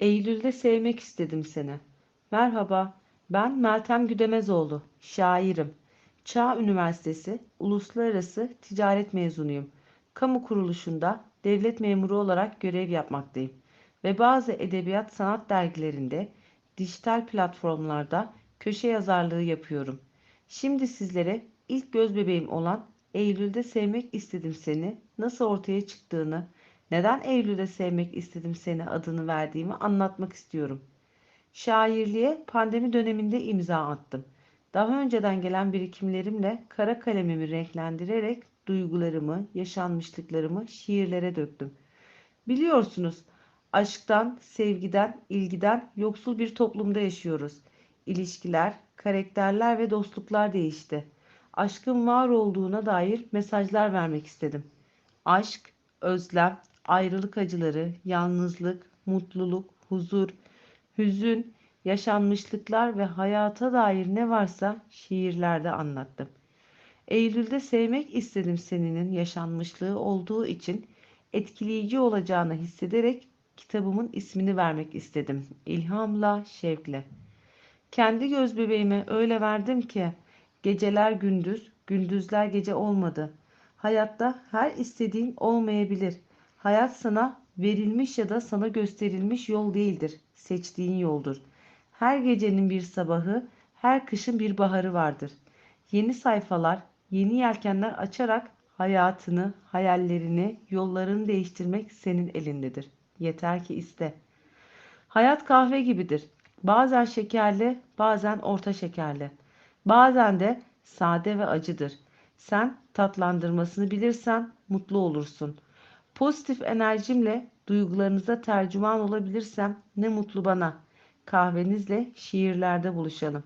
Eylül'de sevmek istedim seni. Merhaba, ben Meltem Güdemezoğlu, şairim. Çağ Üniversitesi Uluslararası Ticaret mezunuyum. Kamu kuruluşunda devlet memuru olarak görev yapmaktayım ve bazı edebiyat sanat dergilerinde, dijital platformlarda köşe yazarlığı yapıyorum. Şimdi sizlere ilk göz bebeğim olan Eylül'de sevmek istedim seni nasıl ortaya çıktığını, neden Eylül'de sevmek istedim seni adını verdiğimi anlatmak istiyorum. Şairliğe pandemi döneminde imza attım. Daha önceden gelen birikimlerimle kara kalemimi renklendirerek duygularımı, yaşanmışlıklarımı şiirlere döktüm. Biliyorsunuz, aşktan, sevgiden, ilgiden yoksul bir toplumda yaşıyoruz. İlişkiler, karakterler ve dostluklar değişti. Aşkın var olduğuna dair mesajlar vermek istedim. Aşk, özlem, ayrılık acıları, yalnızlık, mutluluk, huzur, hüzün, yaşanmışlıklar ve hayata dair ne varsa şiirlerde anlattım. Eylül'de sevmek istedim seninin yaşanmışlığı olduğu için etkileyici olacağını hissederek kitabımın ismini vermek istedim. İlhamla, şevkle. Kendi göz bebeğime öyle verdim ki geceler gündüz, gündüzler gece olmadı. Hayatta her istediğin olmayabilir. Hayat sana verilmiş ya da sana gösterilmiş yol değildir. Seçtiğin yoldur. Her gecenin bir sabahı, her kışın bir baharı vardır. Yeni sayfalar, yeni yelkenler açarak hayatını, hayallerini, yollarını değiştirmek senin elindedir. Yeter ki iste. Hayat kahve gibidir. Bazen şekerli, bazen orta şekerli. Bazen de sade ve acıdır. Sen tatlandırmasını bilirsen mutlu olursun. Pozitif enerjimle duygularınıza tercüman olabilirsem ne mutlu bana. Kahvenizle şiirlerde buluşalım.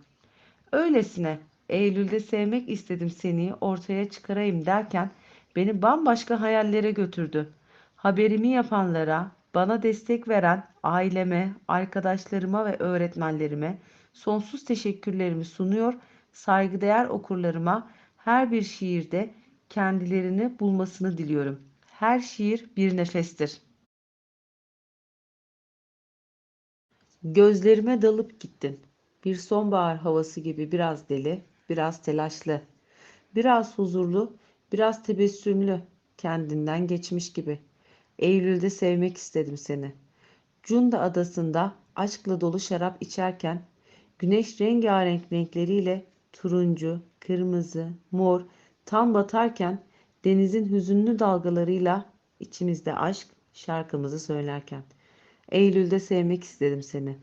Öylesine Eylül'de sevmek istedim seni ortaya çıkarayım derken beni bambaşka hayallere götürdü. Haberimi yapanlara, bana destek veren aileme, arkadaşlarıma ve öğretmenlerime sonsuz teşekkürlerimi sunuyor. Saygıdeğer okurlarıma her bir şiirde kendilerini bulmasını diliyorum. Her şiir bir nefestir. Gözlerime dalıp gittin. Bir sonbahar havası gibi biraz deli, biraz telaşlı. Biraz huzurlu, biraz tebessümlü, kendinden geçmiş gibi. Eylül'de sevmek istedim seni. Cunda adasında aşkla dolu şarap içerken, güneş rengarenk renkleriyle turuncu, kırmızı, mor tam batarken, denizin hüzünlü dalgalarıyla içimizde aşk şarkımızı söylerken. Eylül'de sevmek istedim seni.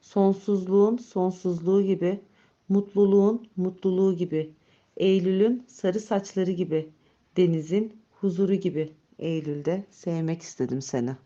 Sonsuzluğun sonsuzluğu gibi, mutluluğun mutluluğu gibi, Eylül'ün sarı saçları gibi, denizin huzuru gibi Eylül'de sevmek istedim seni.